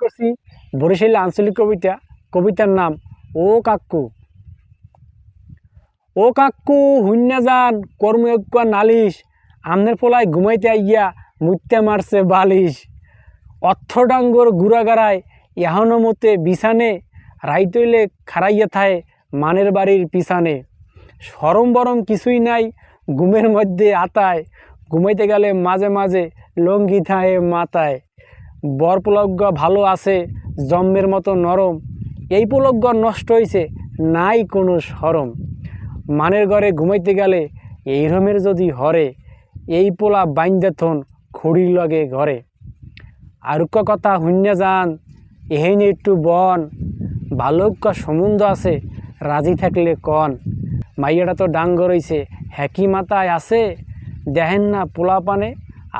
করছি। বরিশালী আঞ্চলিক কবিতা, কবিতার নাম, ও কাক্কু ও কাক্কু হুন্যা যান কর্মযজ্ঞ নালিশ, আমনের পোলায় ঘুমাইতে আইয়া মুত্যা মারছে বালিশ। অর্থডাঙ্গর গুড়াগাড়ায় এহনো মতে বিছানে রাইতইলে খারাইয়া থায় মানের বাড়ির পিছানে। সরম বরম কিছুই নাই, ঘুমের মধ্যে আতায়, ঘুমাইতে গেলে মাঝে মাঝে লঙ্গি থায় মাথায়। বরপলজ্ঞ ভালো আছে, জম্মের মতো নরম। এই পলজ্ঞ নষ্ট হইছে, নাই কোনো সরম। মানের ঘরে ঘুমাইতে গেলে এই রমের যদি হরে, এই পোলা বাইন্দাথন খড়ির লগে ঘরে। আরুক্য কথা হুন্যা যান এহেন একটু বন। বালক্য সম্বন্ধ আছে, রাজি থাকলে কন। মাইয়াটা তো ডাঙ্গ রইছে হ্যাকি মাথায় আছে। দেখেন না পোলা পানে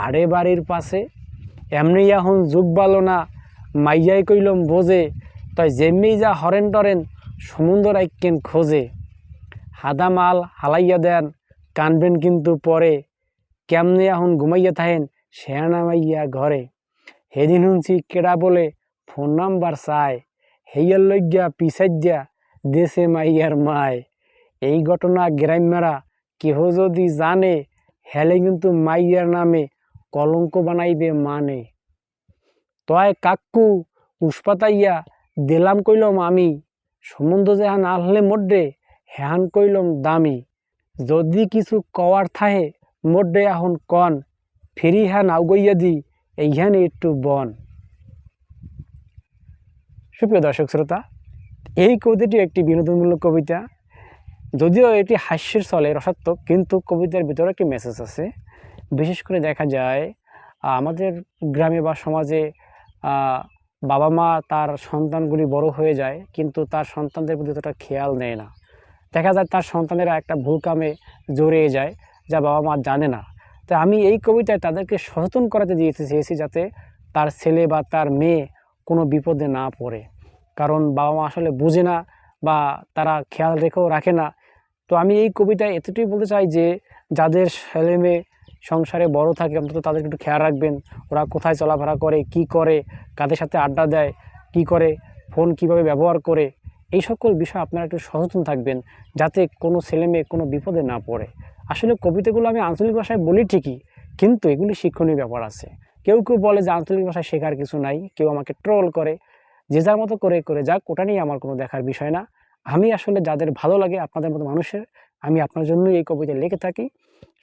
আড়ে বাড়ির পাশে এমনি এখন যুগ বালো না, মাইয়াই কইলম বোঝে তাই যেমনি যা হরেন টরেন সমুদ্র রাইকেন খোঁজে। হাদা মাল হালাইয়া দেন, কানবেন কিন্তু পরে। কেমনে এখন ঘুমাইয়া থাকেন শেয়ানা মাইয়া ঘরে। সেদিন শুনছি কেডা বলে, ফোন নাম্বার চায় হেইয়ার লইগা পিসাইয়া দেশে মাইয়ার মায়। এই ঘটনা গ্রাম্যরা কেহ যদি জানে, হেলে কিন্তু মাইয়ার নামে কলঙ্ক বানাইবে মানে। তয় কাকু উস্পাতাইয়া দিলাম কইলম আমি, সম্বন্ধ যেহান আনলে মধ্যে হেহান কইলম দামি। যদি কিছু কওয়ার থাহে মধ্যে এখন কন, ফিরি হ্যান আউগইয়া দি এইখানে একটু বন। সুপ্রিয় দর্শক শ্রোতা, এই কবিতাটি একটি বিনোদনমূলক কবিতা। যদিও এটি হাস্যের চলে রসাত্মক, কিন্তু কবিতার ভিতরে একটি মেসেজ আছে। বিশেষ করে দেখা যায় আমাদের গ্রামে বা সমাজে বাবা মা তার সন্তানগুলি বড় হয়ে যায়, কিন্তু তার সন্তানদের প্রতি অতটা খেয়াল নেয় না। দেখা যায় তার সন্তানেরা একটা ভুল কামে জড়িয়ে যায়, যা বাবা মা জানে না। তো আমি এই কবিতায় তাদেরকে সচেতন করাতে দিয়েছি, চেয়েছি যাতে তার ছেলে বা তার মেয়ে কোনো বিপদে না পড়ে। কারণ বাবা মা আসলে বুঝে না বা তারা খেয়াল রেখেও রাখে না। তো আমি এই কবিতায় এতটুকুই বলতে চাই যে, যাদের ছেলে মেয়ে সংসারে বড় থাকে, অন্তত তাদেরকে একটু খেয়াল রাখবেন। ওরা কোথায় চলাফেরা করে, কি করে, কাদের সাথে আড্ডা দেয়, কি করে, ফোন কীভাবে ব্যবহার করে, এই সকল বিষয়ে আপনারা একটু সচেতন থাকবেন, যাতে কোনো ছেলে মেয়ে কোনো বিপদে না পড়ে। আসলে কবিতাগুলো আমি আঞ্চলিক ভাষায় বলি ঠিকই, কিন্তু এগুলি শিক্ষণীয় ব্যাপার আছে। কেউ কেউ বলে যে আঞ্চলিক ভাষায় শেখার কিছু নাই, কেউ আমাকে ট্রোল করে। যে যার মতো করে করে যাক, ওটা নিয়ে আমার কোনো দেখার বিষয় না। আমি আসলে যাদের ভালো লাগে, আপনাদের মতো মানুষের, আমি আপনার জন্যই এই কবিতা লিখে থাকি।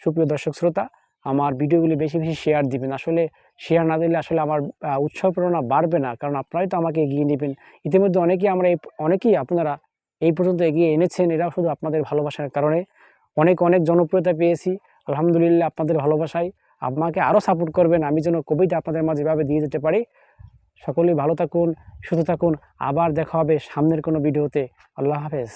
সুপ্রিয় দর্শক, শ্রোতা আমার ভিডিওগুলি বেশি বেশি শেয়ার দিবেন। আসলে শেয়ার না দিলে আসলে আমার উৎসাহ প্রেরণা বাড়বে না। কারণ আপনারাই তো আমাকে এগিয়ে নেবেন। ইতিমধ্যে অনেকেই আমরা এই, অনেকেই আপনারা এই পর্যন্ত এগিয়ে এনেছেন। এটাও শুধু আপনাদের ভালোবাসার কারণে অনেক অনেক জনপ্রিয়তা পেয়েছি। আলহামদুলিল্লাহ আপনাদের ভালোবাসায় আমাকে আরও সাপোর্ট করবেন। আমি যেন কবিতা আপনাদের মাঝে এভাবে দিয়ে যেতে পারি। সকলেই ভালো থাকুন, সুস্থ থাকুন। আবার দেখা হবে সামনের কোনো ভিডিওতে। আল্লাহ হাফেজ।